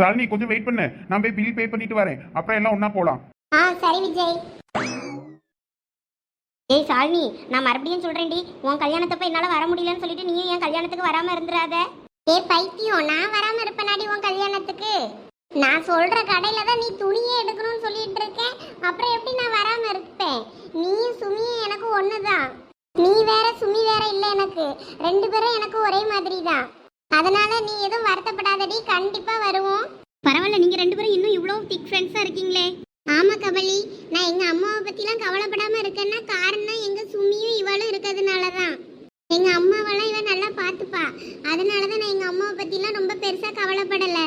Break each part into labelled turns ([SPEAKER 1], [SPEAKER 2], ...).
[SPEAKER 1] சாலினி கொஞ்சம் வெயிட் பண்ணு. நான் போய் பில் பே பண்ணிட்டு வரேன். அப்புறம் எல்லாம் ஒண்ணா போலாம்.
[SPEAKER 2] ஆ சரி விஜய். ஏய் சாலினி நான் மறுபடியும் சொல்றேன்டி. உன் கல்யாணத்தப்ப என்னால வர முடியலன்னு சொல்லிட்டு நீயும் என் கல்யாணத்துக்கு வராம இருந்துராத ஏ பைத்தியம் நான் வராம இருப்பேனாடி உன் கல்யாணத்துக்கு? நான் சொல்ற கடையில தான் நீ துணியே எடுக்கணும்னு சொல்லிட்டு இருக்கேன் அப்புறம் எப்படி நான் வராம இருப்பேன்? நீயும் சுமியும் எனக்கு ஒண்ணுதான். நீ வேற சுமி வேற இல்ல எனக்கு. ரெண்டு பேரும் எனக்கு ஒரே மாதிரி தான் அதனால நீ எதுவும் வருத்தப்படாதடி கண்டிப்பா வருவோம். பரவாயில்ல நீங்க ரெண்டு பேரும் இன்னும் இவ்வளவு திக் ஃப்ரெண்ட்ஸா இருக்கீங்களே. ஆமா கமலி. நான் எங்க அம்மாவை பத்திலாம் கவலைப்படாம இருக்கேன்னா காரணம் எங்க சுமியும் இவளும் இருக்கிறதுனால தான் எங்க அம்மாவெல்லாம் இவ நல்லா பாத்துப்பா அதனாலதான் நான் எங்க அம்மாவை பத்திலாம் ரொம்ப பெருசா கவலைப்படல.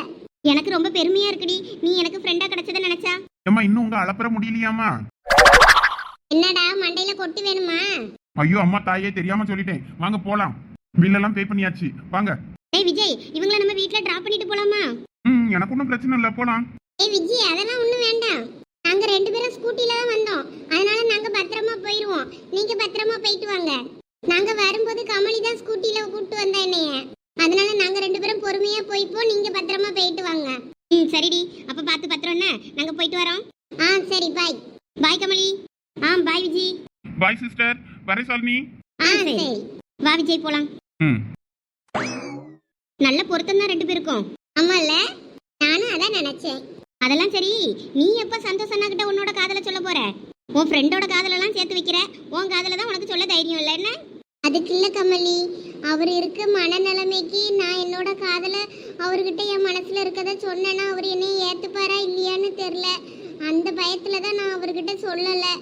[SPEAKER 2] எனக்கு ரொம்ப பெருமையா இருக்குடி. நீ எனக்கு ஃப்ரெண்டா கிடைச்சத நினைச்சா?
[SPEAKER 1] ஏம்மா இன்னும் உங்க அளப்பற முடியலையாமா
[SPEAKER 2] என்னடா மண்டையில கொட்டு வேணுமா?
[SPEAKER 1] ஐயோ அம்மா தாயே தெரியாம சொல்லிட்டேன். வாங்க போலாம். பில்லெல்லாம் பே பண்ணியாச்சு. வாங்க.
[SPEAKER 2] ஏய் விஜய் இவங்கள நம்ம வீட்ல டிராப் பண்ணிட்டு போலாமா?
[SPEAKER 1] ம் எனக்கு ஒன்றும் பிரச்சனை இல்லை போலாம்.
[SPEAKER 2] ஏய் விஜய் அதெல்லாம் ஒண்ணும் வேண்டாம். நாங்க ரெண்டு பேரும் ஸ்கூட்டில தான் வந்தோம். அதனால நாங்க பத்திரமா போயிருவோம். நீங்க பத்திரமா போயிட்டு வாங்க. நாங்க வரும்போது கமலி தான் ஸ்கூட்டில கூட்டு வந்தா என்னைய. அதனால நாங்க ரெண்டு பேரும் பொறுமையா போய்ப்போம். நீங்க பத்திரமா போயிட்டு வாங்க. ம் சரிடி. அப்ப பார்த்து பத்திரம் என்ன? நாங்க போயிட்டு வரோம். ஆ சரி பாய் பாய் கமலி. ஆ பாய் விஜய்.
[SPEAKER 1] பாய் சிஸ்டர் வரே சாலினி.
[SPEAKER 2] ஆ சரி. வா விஜய் போலாம்.
[SPEAKER 1] ம்.
[SPEAKER 2] நல்ல பொருத்தம் தான் ரெண்டு பேருக்கும். ஆமால நானும் அதான் நினைச்சேன். அதெல்லாம் சரி நீ எப்ப சந்தோஷ் கிட்ட உன்னோட காதல சொல்ல போற? உன் ஃப்ரெண்டோட காதலெல்லாம் சேர்த்து வைக்கிற? உன் காதல தான் உனக்கு சொல்ல தைரியம் இல்லை என்ன? அதுக்கு இல்லை கமலி. அவர் இருக்க மனநிலைமைக்கு நான் என்னோட காதலை அவர்கிட்ட என் மனசில் இருக்கதை சொன்னேன்னா அவர் என்னை ஏற்றுப்பாரா இல்லையான்னு தெரில அந்த பயத்தில் தான் நான் அவர்கிட்ட சொல்லலை.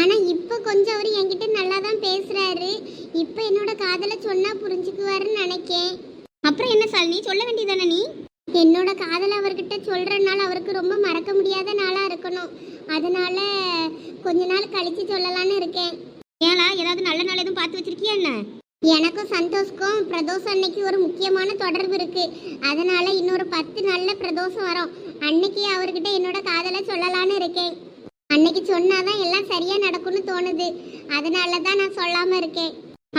[SPEAKER 2] ஆனால் இப்போ கொஞ்சம் அவர் என்கிட்ட நல்லா தான் பேசுகிறாரு இப்போ என்னோட காதலை சொன்னால் புரிஞ்சுக்குவாருன்னு நினைக்கேன். அப்புறம் என்ன சாலினி சொல்ல வேண்டியதானே நீ? என்னோட காதல் அவர்கிட்ட சொல்றனால அவருக்கு ரொம்ப மறக்க முடியாத நாளா இருக்கணும். அதனால கொஞ்ச நாள் கழிச்சு சொல்லலாம்னு இருக்கேன். ஏலா ஏதாவது நல்ல நாள் எதுவும் பார்த்து வச்சிருக்கியா என்ன? எனக்கும் சந்தோஷ்க்கும் பிரதோஷம் அன்னைக்கு ஒரு முக்கியமான தொடர்பு இருக்கு. அதனால இன்னொரு பத்து நல்ல பிரதோஷம் வரும். அன்னைக்கு அவர்கிட்ட என்னோட காதலை சொல்லலாம்னு இருக்கேன். அன்னைக்கு சொன்னாதான் எல்லாம் சரியா நடக்கும்னு தோணுது. அதனால தான் நான் சொல்லாம இருக்கேன்.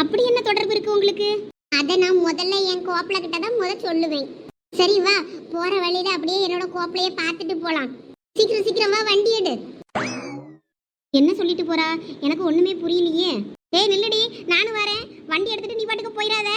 [SPEAKER 2] அப்படி என்ன தொடர்பு இருக்கு உங்களுக்கு? அதை நான் முதல்ல என் கோப்பில கிட்ட தான் முத சொல்லுவேன். சரி வா. போற வழியில அப்படியே என்னோட கோப்பிலையே பார்த்துட்டு போலாம். சீக்கிரம் சீக்கிரம் வா வண்டி எடு. என்ன சொல்லிட்டு போறா? எனக்கு ஒண்ணுமே புரியலையே. ஏய் நில்லுடி. நானும் வரேன். வண்டி எடுத்துட்டு நீ பாட்டுக்கு போயிடாத.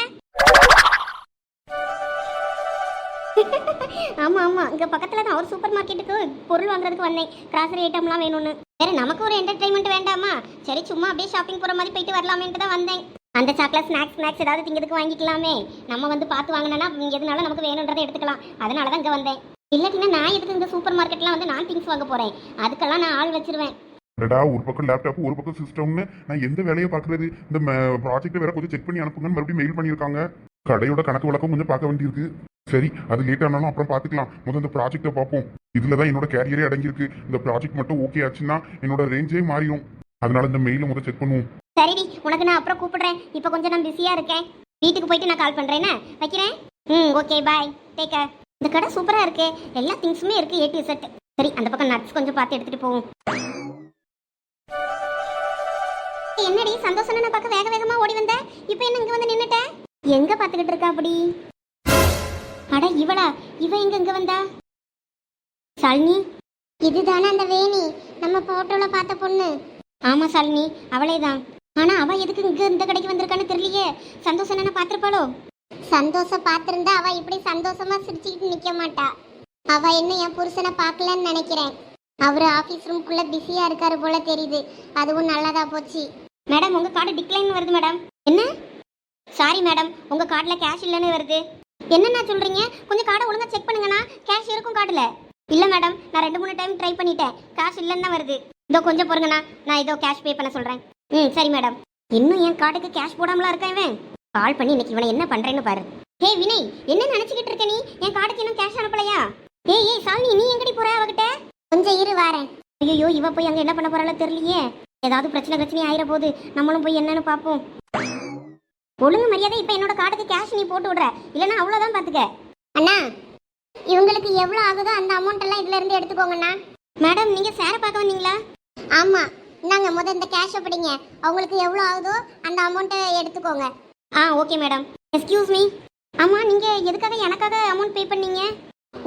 [SPEAKER 2] ஆமா ஆமா. இங்க பக்கத்துல தான் ஒரு சூப்பர் மார்க்கெட்டுக்கு பொருள் வாங்குறதுக்கு வந்தேன். கிராசரி ஐட்டம்லாம் வேணும்னு. வேற நமக்கு ஒரு என்டர்டைன்மெண்ட் வேண்டாமா? சரி சும்மா அப்படியே ஷாப்பிங் போற மாதிரி போயிட்டு வரலாமேன்ட்டு தான் வந்தேன். அந்த சாக்லேட் ஸ்நாக்ஸ் ஸ்நாக்ஸ் ஏதாவது திங்கிறதுக்கு வாங்கிக்கலாமே. நம்ம வந்து பார்த்து வாங்கினோன்னா எதுனாலும் நமக்கு வேணுன்றதை எடுத்துக்கலாம். அதனால தான் இங்கே வந்தேன். இல்லாட்டினா நான் எதுக்கு இந்த சூப்பர் மார்க்கெட்லாம் வந்து நான் திங்ஸ் வாங்க போகிறேன் அதுக்கெல்லாம் நான் ஆள் வச்சிருவேன்.
[SPEAKER 1] அடடா ஒரு பக்கம் லேப்டாப் ஒரு பக்கம் சிஸ்டம்னு நான் எந்த வேலையை பார்க்கறது? இந்த ப்ராஜெக்ட் வேற கொஞ்சம் செக் பண்ணி அனுப்புங்கன்னு மறுபடியும் மெயில் பண்ணியிருக்காங்க. கடையோட கணக்கு வழக்கம் கொஞ்சம் பார்க்க வேண்டியிருக்கு. சரி அது லேட் ஆனாலும் அப்புறம் பார்த்துக்கலாம். முதல்ல இந்த ப்ராஜெக்ட்டை பார்ப்போம். இதில் தான் என்னோட கேரியரே அடங்கியிருக்கு. இந்த ப்ராஜெக்ட் மட்டும் ஓகே ஆச்சுன்னா என்னோட ரேஞ்சே மாறிடும் அதனால இந்த மெயிலை முதல் செக் பண்ணுவோம்.
[SPEAKER 2] சரிடி உனக்கு நான் அப்புறம் கூப்பிடுறேன். இப்போ கொஞ்சம் நான் பிஸியாக இருக்கேன். வீட்டுக்கு போயிட்டு நான் கால் பண்ணுறேன் என்ன? வைக்கிறேன்? ம் ஓகே பாய் டேக் கேர் இந்த கடை சூப்பராக இருக்கு. எல்லா திங்ஸுமே இருக்கு ஏ டு செட் சரி அந்த பக்கம் நட்ஸ் கொஞ்சம் பார்த்து எடுத்துகிட்டு போவோம். என்னடி சந்தோஷம் நான் பார்க்க வேக வேகமாக ஓடி வந்தேன் இப்போ என்ன இங்கே வந்து நின்றுட்டேன் எங்கே பார்த்துக்கிட்டு இருக்கா அப்படி? அட இவளா? இவ எங்க இங்க வந்தா? சாலினி இதுதானே அந்த வேணி. நம்ம போட்டோல பார்த்த பொண்ணு. ஆமா சாலினி அவளே தான் ஆனா அவ எதுக்கு இங்க இந்த கடைக்கு வந்திருக்கான்னு தெரியலையே. சந்தோஷம் என்னென்ன பாத்திருப்பாளோ சந்தோஷம் பாத்திருந்தா அவ இப்படி சந்தோஷமா சிரிச்சுக்கிட்டு நிக்க மாட்டா. அவ இன்னும் என் புருஷனை பார்க்கலன்னு நினைக்கிறேன். அவர் ஆஃபீஸ் ரூம்குள்ள பிஸியா இருக்காரு போல தெரியுது. அதுவும் நல்லதா போச்சு. மேடம் உங்க கார்டு டிக்ளைன் வருது மேடம். என்ன? சாரி மேடம் உங்க கார்டில் கேஷ் இல்லைன்னு வருது. என்னென்ன சொல்றீங்க? கொஞ்சம் கார்டை ஒழுங்கா செக் பண்ணுங்கண்ணா. கேஷ் இருக்கும் கார்டுல. இல்லை மேடம் நான் ரெண்டு மூணு டைம் ட்ரை பண்ணிட்டேன். கேஷ் இல்லைன்னு தான் வருது. இதோ கொஞ்சம் பொறுங்கண்ணா. நான் இதோ கேஷ் பே பண்ண சொல்கிறேன் ம் சரி மேடம். இன்னும் என் கார்டுக்கு கேஷ் போடாமலா இருக்கேன் இவன்? கால் பண்ணி இன்னைக்கு இவனை என்ன பண்றேன்னு பாரு. ஹே வினய் என்ன நினைச்சுக்கிட்டு இருக்க நீ? என் கார்டுக்கு இன்னும் கேஷ் அனுப்பலையா? ஏய் ஏய் சாலினி நீ எங்கடி போற அவகிட்ட? கொஞ்சம் இரு வாரேன். ஐயோ இவ போய் அங்க என்ன பண்ண போறாளோ தெரியலையே. ஏதாவது பிரச்சனை பிரச்சனை ஆயிர போது நம்மளும் போய் என்னன்னு பாப்போம். ஒழுங்கு மரியாதை இப்ப என்னோட கார்டுக்கு கேஷ் நீ போட்டு விடுற. இல்லைன்னா அவ்வளவுதான் பாத்துக்க. அண்ணா இவங்களுக்கு எவ்வளோ ஆகுதோ அந்த அமௌண்ட் எல்லாம் இதுல இருந்து எடுத்துக்கோங்கண்ணா. மேடம் நீங்க சேர பார்க்க வந்தீங்களா? ஆமா. இந்தாங்க முத இந்த கேஷை பிடிங்க. அவங்களுக்கு எவ்வளோ ஆகுதோ அந்த அமௌண்ட்டை எடுத்துக்கோங்க. ஆ ஓகே மேடம் எக்ஸ்கியூஸ் மீ ஆமாம் நீங்கள் எதுக்காக எனக்காக அமௌண்ட் பே பண்ணீங்க?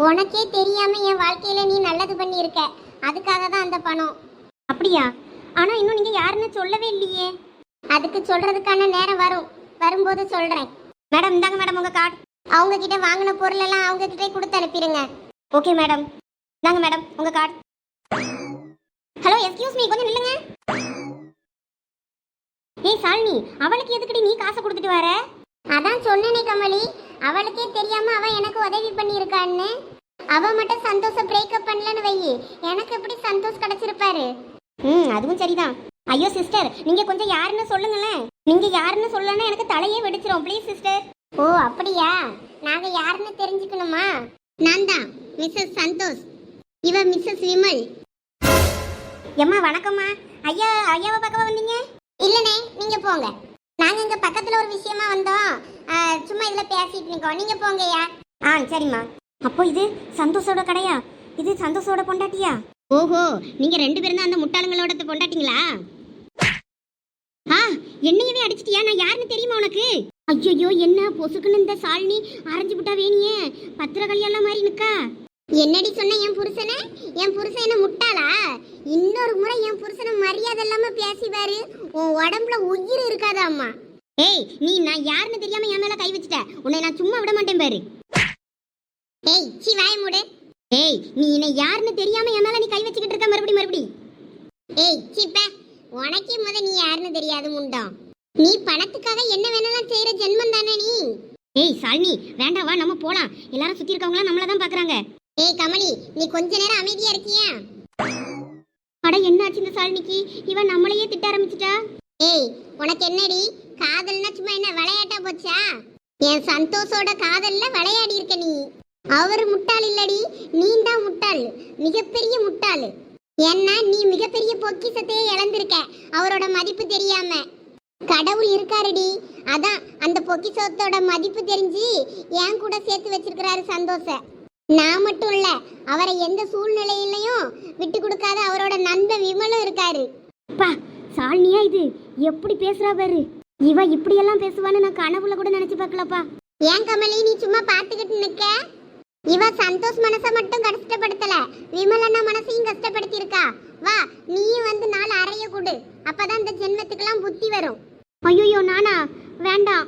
[SPEAKER 3] உனக்கே தெரியாமல் என் வாழ்க்கையில் நீ நல்லது பண்ணியிருக்க. அதுக்காக தான் அந்த பணம். அப்படியா? ஆனால் இன்னும் நீங்கள் யாருன்னு சொல்லவே இல்லையே. அதுக்கு சொல்கிறதுக்கான நேரம் வரும். வரும்போது சொல்கிறேன் மேடம் இந்தாங்க மேடம் உங்கள் கார்டு அவங்க கிட்ட வாங்கின பொருளெல்லாம் அவங்க கிட்டே கொடுத்து அனுப்பிடுங்க. ஓகே மேடம் இந்தாங்க மேடம் உங்கள் கார்டு ஹலோ எக்ஸ்கியூஸ் மீ கொஞ்சம் நில்லுங்க. ஏய் சாலினி அவளுக்கு எதுக்குடி நீ காசை கொடுத்துட்டு வர? அதான் சொன்னேனே கமலி அவளுக்கே தெரியாம அவ எனக்கு உதவி பண்ணியிருக்கான்னு. அவ மட்டும் சந்தோஷ பிரேக்கப் பண்ணலன்னு வை எனக்கு எப்படி சந்தோஷ் கிடைச்சிருப்பாரு? ம் அதுவும் சரிதான். ஐயோ சிஸ்டர் நீங்க கொஞ்சம் யாருன்னு சொல்லுங்களேன். நீங்க யாருன்னு சொல்லலன்னா எனக்கு தலையே வெடிச்சிரும். ப்ளீஸ் சிஸ்டர் ஓ அப்படியா? நாங்க யாருன்னு தெரிஞ்சுக்கணுமா? நான் தான் மிஸ்ஸஸ் சந்தோஷ். இவ மிஸ்ஸஸ் விமல். எம்மா வணக்கம்மா. ஐயா ஐயாவை பார்க்க வந்தீங்க? இல்லனே நீங்க போங்க. நாங்க இங்க பக்கத்துல ஒரு விஷயமா வந்தோம். சும்மா இதுல பேசிட்டு இருக்கோம். நீங்க போங்கய்யா ஆ சரிம்மா. அப்போ இது சந்தோஷோட கடையா? இது சந்தோஷோட பொண்டாட்டியா? ஓஹோ நீங்க ரெண்டு பேரும் தான் அந்த முட்டாளுங்களோட பொண்டாட்டிங்களா? ஆ என்னையவே அடிச்சிட்டியா? நான் யாருன்னு தெரியுமா உனக்கு? ஐயோ என்ன பொசுக்குன்னு இந்த சாலினி அரைஞ்சு விட்டா வேணியே? பத்திரகாளியெல்லாம் மாதிரி நிக்கா? என்னடி சொன்ன என் புருஷனை? என் புருஷன் என்ன முட்டாளா? இன்னொரு முறை என் புருஷனை மரியாதை இல்லாம பேசிவாரு உன் உடம்புல உயிர் இருக்காதா அம்மா. ஏய் நீ நான் யாருன்னு தெரியாம என் மேல கை வச்சுட்ட. உன்னை நான் சும்மா விட மாட்டேன் பாரு. ஏய் சி வாய மூடு. ஏய் நீ என்னை யாருன்னு தெரியாம என் மேல நீ கை வச்சுக்கிட்டு இருக்க மறுபடி மறுபடி. ஏய் சிப்ப உனக்கே முத நீ யாருன்னு தெரியாது முண்டம். நீ பணத்துக்காக என்ன வேணாலும் செய்யற ஜென்மம் தானே நீ? ஏய் சாலினி வேண்டாம் வா நம்ம போலாம். எல்லாரும் சுத்தி இருக்கவங்க நம்மள தான் பாக்குறாங்க. ஏய் கமலி நீ கொஞ்ச நேரம் அமைதியா இருக்கியா? அட என்னாச்சு இந்த சாலினிக்கு? இவன் நம்மளையே திட்ட ஆரம்பிச்சிட்டா? ஏய் உனக்கு என்னடி? காதல்னா சும்மா என்ன விளையாட்டா போச்சா? என் சந்தோஷோட காதல்ல விளையாடி இருக்க நீ. அவர் முட்டாள் இல்லடி நீ தான் முட்டாள் மிகப்பெரிய முட்டாள். ஏன்னா நீ மிகப்பெரிய பொக்கிஷத்தையே இழந்திருக்க அவரோட மதிப்பு தெரியாம. கடவுள் இருக்காருடி. அதான் அந்த பொக்கிசத்தோட மதிப்பு தெரிஞ்சு என் கூட சேர்த்து வச்சிருக்கிறாரு சந்தோஷ. நான் மட்டும் இல்ல அவரை எந்த சூழ்நிலையிலையும் விட்டு கொடுக்காத அவரோட நண்பன் விமலும் இருக்காரு. பா சாலினியா இது? எப்படி பேசுறா பாரு. இவ இப்படி எல்லாம் பேசுவான்னு நான் கனவுல கூட நினைச்சு பார்க்கலப்பா. ஏன் கமலி நீ சும்மா பாத்துக்கிட்டு நிக்க? இவ சந்தோஷ் மனச மட்டும் கஷ்டப்படுத்தல. விமலண்ணா மனசையும் கஷ்டப்படுத்தி இருக்கா வா நீயும் வந்து நாலு அறைய கொடு. அப்பதான் இந்த ஜென்மத்துக்கெல்லாம் புத்தி வரும். ஐயோ நானா? வேண்டாம்.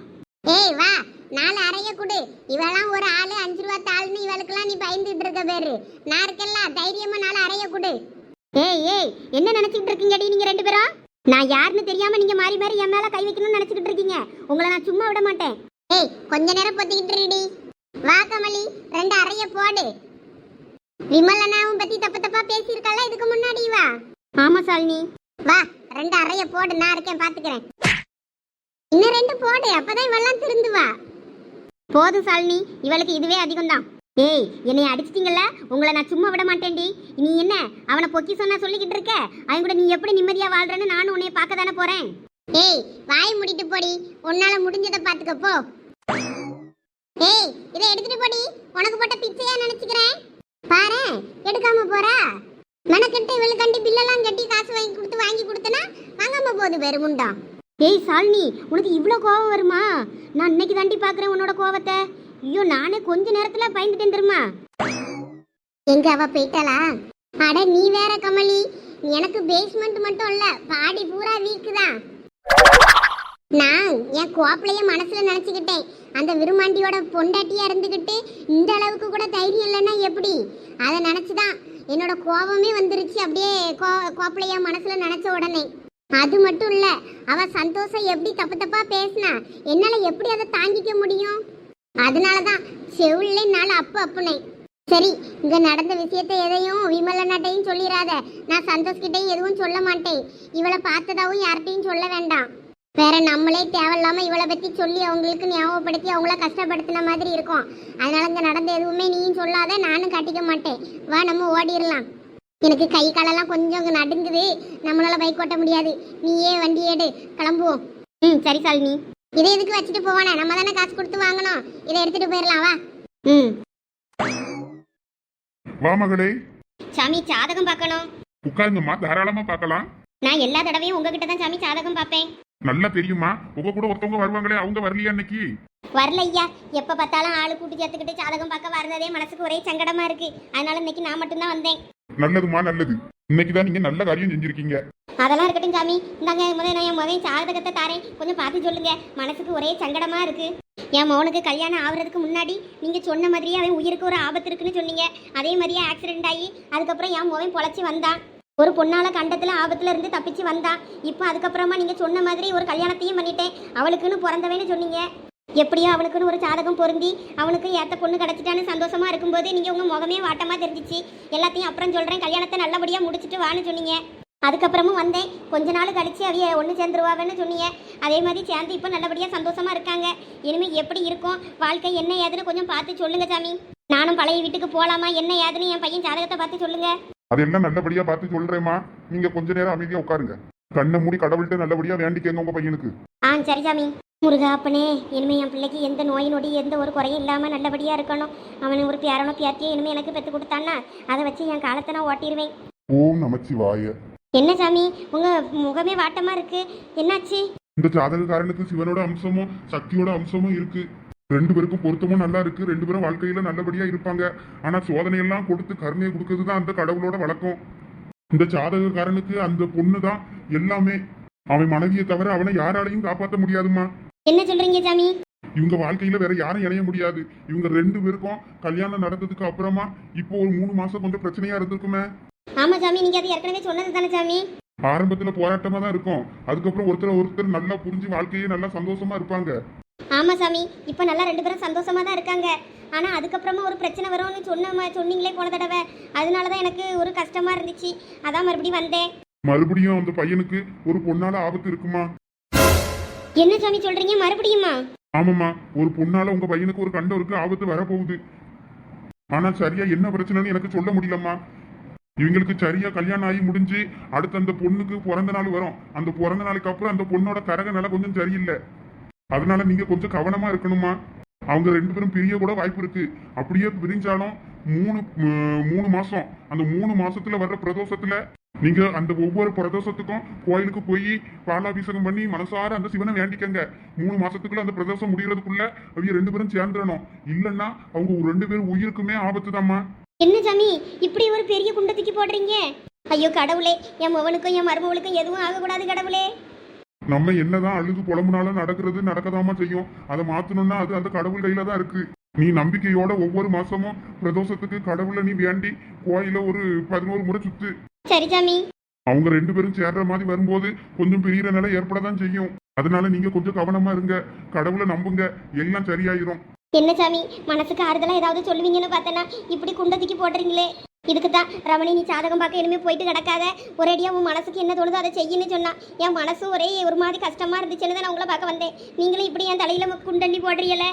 [SPEAKER 3] ஏய் வா. நாலு அறைய கொடு. இவெல்லாம் ஒரு ஆளு அஞ்சு ரூபா தாள்னு இவளுக்கெல்லாம் நீ பயந்துட்டு இருக்க பேரு. நான் இருக்கல்ல தைரியமா நாலு அறைய கொடு. ஏய் ஏய் என்ன நினைச்சிட்டு இருக்கீங்கடி நீங்க ரெண்டு பேரும்? நான் யாருன்னு தெரியாம நீங்க மாறி மாறி என் மேல கை வைக்கணும்னு நினைச்சிட்டு இருக்கீங்க. உங்களை நான் சும்மா விட மாட்டேன். ஏய் கொஞ்ச நேரம் பொத்திக்கிட்டு இருடி. வா கமலி ரெண்டு அறைய போடு. விமல் அண்ணாவும் பத்தி தப்பு தப்பா பேசியிருக்கல இதுக்கு முன்னாடி வா ஆமா சாலினி. வா ரெண்டு அறைய போடு. நான் இருக்கேன் பாத்துக்கிறேன். இன்னும் ரெண்டு போடு. அப்பதான் இவெல்லாம் திருந்து வா போதும் சாலினி இவளுக்கு இதுவே அதிகம் தான் ஏய் என்னை அடிச்சிட்டீங்கல்ல? உங்களை நான் சும்மா விட மாட்டேன்டி. நீ என்ன அவனை பொக்கி சொன்னா சொல்லிக்கிட்டு இருக்க? அவன் கூட நீ எப்படி நிம்மதியா வாழ்றன்னு நானும் உன்னை பார்க்க தானே போறேன்? ஏய் வாய் முடிட்டு போடி. உன்னால முடிஞ்சதை பாத்துக்க போ. ஏய் இதை எடுத்துட்டு போடி. உனக்கு போட்ட பிச்சையா நினைச்சுக்கிறேன்? பாரு எடுக்காம போறா? மெனக்கெட்டு விழுக்காண்டி பில்லெல்லாம் கட்டி காசு வாங்கி கொடுத்து வாங்கி கொடுத்தனா வாங்காம போகுது வேறு டேய் ஏய் சாலினி உனக்கு இவ்வளோ கோவம் வருமா? நான் இன்னைக்கு தாண்டி பார்க்குறேன் உன்னோட கோவத்தை. ஐயோ நானே கொஞ்ச நேரத்தில் பயந்துட்டேன் தெரியுமா? எங்க அவ போயிட்டாளா? அட நீ வேற கமலி. எனக்கு பேஸ்மெண்ட் மட்டும் இல்ல பாடி பூரா வீக்கு தான். நான் என் கோப்பலைய மனசுல நினைச்சுக்கிட்டேன். அந்த விருமாண்டியோட பொண்டாட்டியா இருந்துகிட்டு இந்த அளவுக்கு கூட தைரியம் இல்லைன்னா எப்படி? அதை நினைச்சுதான் என்னோட கோபமே வந்துருச்சு. அப்படியே கோ கோப்பலையா மனசுல நினைச்ச உடனே. அது மட்டும் இல்ல அவ சந்தோஷம் எப்படி தப்பு தப்பா பேசினா என்னால எப்படி அதை தாங்கிக்க முடியும்? அதனாலதான் செவுள்ள நாள் அப்பு அப்புனே. சரி இங்க நடந்த விஷயத்தை எதையும் விமலனாட்டையும் சொல்லிடாத நான் சந்தோஷ் கிட்டையும் எதுவும் சொல்ல மாட்டேன். இவளை பார்த்ததாவும் யார்கிட்டையும் சொல்ல வேண்டாம். வேற நம்மளே தேவையில்லாம இவளை பத்தி சொல்லி அவங்களுக்கு ஞாபகப்படுத்தி அவங்கள கஷ்டப்படுத்தின மாதிரி இருக்கும். அதனால இங்க நடந்த எதுவுமே நீயும் சொல்லாத நானும் கட்டிக்க மாட்டேன். வா நம்ம ஓடிடலாம். எனக்கு கை காலெல்லாம் கொஞ்சம் நடுங்குது. நம்மளால பைக் ஓட்ட முடியாது. நீயே வண்டி ஏடு. கிளம்புவோம். ம் சரி சாலினி. இதை எதுக்கு வச்சுட்டு போவானே? நம்ம தானே காசு கொடுத்து வாங்கணும். இதை எடுத்துட்டு போயிடலாம் வா. ம்.
[SPEAKER 1] வா மகளே.
[SPEAKER 3] சாமி ஜாதகம் பார்க்கணும்.
[SPEAKER 1] உட்காருங்கம்மா தாராளமா பார்க்கலாம்.
[SPEAKER 3] நான் எல்லா தடவையும் உங்ககிட்ட தான் சாமி ஜாதகம் பார்ப்பேன்.
[SPEAKER 1] நல்லா தெரியுமா உங்க கூட ஒருத்தவங்க வருவாங்களே அவங்க வரலையா இன்னைக்கு?
[SPEAKER 2] வரல ஐயா. எப்ப பார்த்தாலும் ஆளு கூட்டி சேர்த்துக்கிட்டு ஜாதகம் பார்க்க வர்றதே மனசுக்கு ஒரே சங்கடமா இருக்கு. அதனால இன்னைக்கு நான் மட்டும்தான் வந்தேன்.
[SPEAKER 1] நல்லதுமா நல்லது. இன்னைக்கு தான் நீங்க நல்ல காரியம் செஞ்சிருக்கீங்க.
[SPEAKER 2] அதெல்லாம் இருக்கட்டும் சாமி. இந்தாங்க முதல்ல நான் என் மகன் ஜாதகத்தை தாரேன். கொஞ்சம் பார்த்து சொல்லுங்க. மனசுக்கு ஒரே சங்கடமா இருக்கு. என் மகனுக்கு கல்யாணம் ஆகுறதுக்கு முன்னாடி நீங்க சொன்ன மாதிரியே அவன் உயிருக்கு ஒரு ஆபத்து இருக்குன்னு சொன்னீங்க. அதே மாதிரியே ஆக்சிடென்ட் ஆகி அதுக்கப்புறம் என் மகன் பொழைச்சி வந்தான். ஒரு பொண்ணால கண்டத்துல ஆபத்துல இருந்து தப்பிச்சு வந்தான். இப்போ அதுக்கப்புறமா நீங்க சொன்ன மாதிரி ஒரு கல்யாணத்தையும் பண்ணிட்டேன். அவளுக்குன்னு பிறந்தவேன்னு சொன்னீங்க. எப்படியோ அவனுக்குன்னு ஒரு ஜாதகம் பொருந்தி அவனுக்கு ஏத்த பொண்ணு கிடைச்சிட்டான்னு சந்தோஷமா இருக்கும்போது நீங்க உங்க முகமே வாட்டமா தெரிஞ்சிச்சு. எல்லாத்தையும் அப்புறம் சொல்றேன் கல்யாணத்தை நல்லபடியாக முடிச்சிட்டு வான்னு சொன்னீங்க. அதுக்கப்புறமும் வந்தேன். கொஞ்ச நாள் கழிச்சு அவைய ஒன்று சேர்ந்துருவாவேன்னு சொன்னீங்க. அதே மாதிரி சேர்ந்து இப்போ நல்லபடியாக சந்தோஷமா இருக்காங்க. இனிமேல் எப்படி இருக்கும்? வாழ்க்கை என்ன ஏதுன்னு கொஞ்சம் பார்த்து சொல்லுங்க சாமி. நானும் பழைய வீட்டுக்கு போகலாமா என்ன ஏதுன்னு என் பையன் ஜாதகத்தை பார்த்து சொல்லுங்க.
[SPEAKER 1] அதெல்லாம் நல்லபடியாக பார்த்து சொல்கிறேம்மா நீங்கள் கொஞ்ச நேரம் அமைதியாக உட்காருங்க. கண்ணை மூடி கடவுள்கிட்ட நல்லபடியா வேண்டிக்கங்க உங்க பையனுக்கு.
[SPEAKER 2] ஆ சரி சாமி. முருகா அப்பனே இனிமே என் பிள்ளைக்கு எந்த நோய் நொடி எந்த ஒரு குறையும் இல்லாமல் நல்லபடியாக இருக்கணும். அவனை ஒரு பேரனோ பேத்தியோ இனிமே எனக்கு பெற்று கொடுத்தான்னா அதை வச்சு என் காலத்தை நான் ஓட்டிடுவேன்
[SPEAKER 1] ஓம் நமச்சிவாய.
[SPEAKER 2] என்ன சாமி உங்கள் முகமே வாட்டமாக இருக்கு. என்னாச்சு?
[SPEAKER 1] இந்த ஜாதகக்காரனுக்கு சிவனோட அம்சமும் சக்தியோட அம்சமும் இருக்கு. ரெண்டு பேருக்கும் பொருத்தமும் நல்லா இருக்கு. ரெண்டு பேரும் வாழ்க்கையில நல்லபடியா இருப்பாங்க. ஆனா சோதனையெல்லாம் கொடுத்து கருணையை கொடுக்கறது தான் அந்த கடவுளோட வழக்கம். இந்த ஜாதகக்காரனுக்கு அந்த பொண்ணு தான் எல்லாமே. அவன் மனைவியை தவிர அவனை யாராலையும் காப்பாற்ற முடியாதுமா
[SPEAKER 2] என்ன சொல்கிறீங்க சாமி?
[SPEAKER 1] இவங்க வாழ்க்கையில வேற யாரும் இணைய முடியாது. இவங்க ரெண்டு பேருக்கும் கல்யாணம் நடந்ததுக்கு அப்புறமா இப்போ ஒரு மூணு மாசம் கொஞ்சம் பிரச்சனையா இருந்திருக்குமே.
[SPEAKER 2] ஆமாம் சாமி நீங்கள் அது ஏற்கனவே சொன்னது தானே சாமி?
[SPEAKER 1] ஆரம்பத்துல போராட்டமா தான் இருக்கும். அதுக்கப்புறம் ஒருத்தர் ஒருத்தர் நல்லா புரிஞ்சு வாழ்க்கையே நல்லா சந்தோஷமா இருப்பாங்க.
[SPEAKER 2] ஆமாம் சாமி இப்போ நல்லா ரெண்டு பேரும் சந்தோஷமாக தான் இருக்காங்க. ஆனால் அதுக்கப்புறமா ஒரு பிரச்சனை வரும்னு சொன்ன சொன்னீங்களே போன தடவை. அதனால தான் எனக்கு ஒரு கஷ்டமாக இருந்துச்சு. அதான் மறுபடியும் வந்தேன்.
[SPEAKER 1] மறுபடியும் அந்த பையனுக்கு ஒரு பொண்ணால ஆபத்து இருக்குமா?
[SPEAKER 2] என்ன சாமி சொல்கிறீங்க மறுபடியுமா?
[SPEAKER 1] ஆமாம்மா ஒரு பொண்ணால உங்க பையனுக்கு ஒரு கண்டவருக்கு ஆபத்து வரப்போகுது. ஆனா சரியா என்ன பிரச்சனைன்னு எனக்கு சொல்ல முடியலம்மா. இவங்களுக்கு சரியா கல்யாணம் ஆகி முடிஞ்சு அடுத்து அந்த பொண்ணுக்கு பிறந்த நாள் வரும். அந்த பிறந்த நாளுக்கு அப்புறம் அந்த பொண்ணோட கரக நிலை கொஞ்சம் சரியில்லை. அதனால நீங்க கொஞ்சம் கவனமா இருக்கணுமா? அவங்க ரெண்டு பேரும் பிரிய கூட வாய்ப்பு இருக்கு. அப்படியே பிரிஞ்சாலும் மூணு மூணு மாசம். அந்த மூணு மாசத்துல வர்ற பிரதோஷத்துல நீங்க அந்த ஒவ்வொரு பிரதோஷத்துக்கும் கோயிலுக்கு போய் பாலாபிஷேகம் பண்ணி மனசார அந்த சிவனை வேண்டிக்கங்க. மூணு மாசத்துக்குள்ள அந்த பிரதோஷம் முடியறதுக்குள்ள அவங்க ரெண்டு பேரும் சேர்ந்துடணும் இல்லைன்னா அவங்க ரெண்டு பேரும் உயிருக்குமே ஆபத்து
[SPEAKER 2] என்ன சாமி? இப்படி ஒரு பெரிய குண்டத்துக்கு போடுறீங்க? ஐயோ கடவுளே என் மகனுக்கும் என் மருமகளுக்கும் எதுவும் ஆகக்கூடாது கடவுளே.
[SPEAKER 1] நம்ம என்னதான் அழுது புலம்புனாலும் நடக்கிறது நடக்கதாமா செய்யும். அதை மாத்தணும்னா அது அந்த கடவுள் கையில தான் இருக்கு. நீ நம்பிக்கையோட ஒவ்வொரு மாசமும் பிரதோஷத்துக்கு கடவுளை நீ வேண்டி கோயில ஒரு பதினோரு முறை சுத்து.
[SPEAKER 2] சரி சாமி.
[SPEAKER 1] அவங்க ரெண்டு பேரும் சேர்ற மாதிரி வரும்போது கொஞ்சம் பெரிய நிலை ஏற்படதான் செய்யும். அதனால நீங்க கொஞ்சம் கவனமா இருங்க. கடவுளை நம்புங்க. எல்லாம் சரியாயிரும்.
[SPEAKER 2] என்ன சாமி மனசுக்கு ஆறுதலா ஏதாவது சொல்லுவீங்கன்னு பார்த்தேன்னா இப்படி குண்டை தூக்கி போடுறீங்களே இதுக்கு தான் ரமணி நீ ஜாதகம் பார்க்க இனிமே போயிட்டு கிடக்காத. ஒரேடியா உன் மனசுக்கு என்ன தோணுதோ அதை செய்யுன்னு சொன்னா. என் மனசு ஒரே ஒரு மாதிரி கஷ்டமா இருந்துச்சுன்னு தான் நான் உங்களை பார்க்க வந்தேன். நீங்களும் இப்படி என் தலையில குண்டண்டி போடுறீங்களே?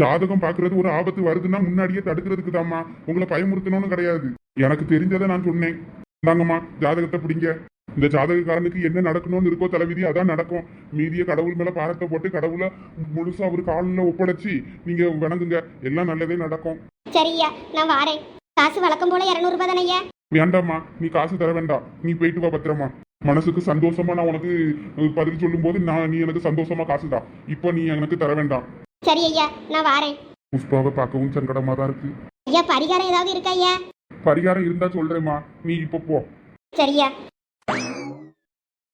[SPEAKER 1] ஜாதகம் பாக்குறது ஒரு ஆபத்து வருதுன்னா முன்னாடியே தடுக்கிறதுக்கு தாம்மா உங்களை பயமுறுத்தணும்னு கிடையாது. எனக்கு தெரிஞ்சதை நான் சொன்னேன். இந்தாங்கம்மா ஜாதகத்தை பிடிங்க. இந்த ஜாதகக்காரனுக்கு என்ன நடக்கணும்னு இருக்கோ தலைவிதி அதான் நடக்கும். மீதிய கடவுள் மேல பாரத்தை போட்டு கடவுளை முழுசா ஒரு காலில் ஒப்படைச்சு நீங்க வணங்குங்க. எல்லாம் நல்லதே நடக்கும்.
[SPEAKER 2] சரியா நான் வாரேன். காசு வழக்கம் போல இரநூறுபா தானேய்யா?
[SPEAKER 1] வேண்டாம்மா நீ காசு தர வேண்டாம். நீ போயிட்டு வா பத்திரமா. மனசுக்கு சந்தோஷமா நான் உனக்கு பதில் சொல்லும்போது நான் நீ எனக்கு சந்தோஷமா காசுதா இப்போ நீ எனக்கு தர வேண்டாம்.
[SPEAKER 2] சரி ஐயா நான் வாரேன்.
[SPEAKER 1] புஷ்பாவை பார்க்கவும் சங்கடமா தான் இருக்கு.
[SPEAKER 2] ஐயா பரிகாரம் ஏதாவது இருக்கா ஐயா?
[SPEAKER 1] பரிகாரம் இருந்தா சொல்றேம்மா. நீ இப்போ போ.
[SPEAKER 2] சரியா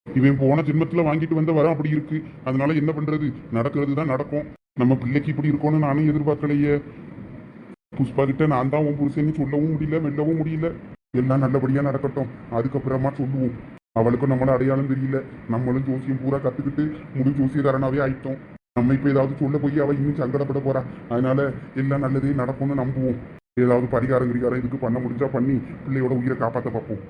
[SPEAKER 1] இவன் போன ஜென்மத்துல வாங்கிட்டு வந்த வரம் அப்படி இருக்கு. அதனால என்ன பண்றது? நடக்கிறது தான் நடக்கும். நம்ம பிள்ளைக்கு இப்படி இருக்கும்னு நானும் எதிர்பார்க்கலையே. புஷ்பா கிட்ட நான் தான் உன் புருஷன்னு சொல்லவும் முடியல வெல்லவும் முடியல. எல்லாம் நல்லபடியா நடக்கட்டும். அதுக்கப்புறமா சொல்லுவோம். அவளுக்கும் நம்மள அடையாளம் தெரியல. நம்மளும் ஜோசியம் பூரா கத்துக்கிட்டு முழு ஜோசியதாரனாவே ஆயிட்டோம். நம்ம இப்ப ஏதாவது சொல்ல போய் அவ இன்னும் சங்கடப்பட போறா. அதனால எல்லாம் நல்லதே நடக்கும்னு நம்புவோம். ஏதாவது பரிகாரம் கிரிகாரம் இதுக்கு பண்ண முடிஞ்சா பண்ணி பிள்ளையோட உயிரை காப்பாற்ற பார்ப்போம்.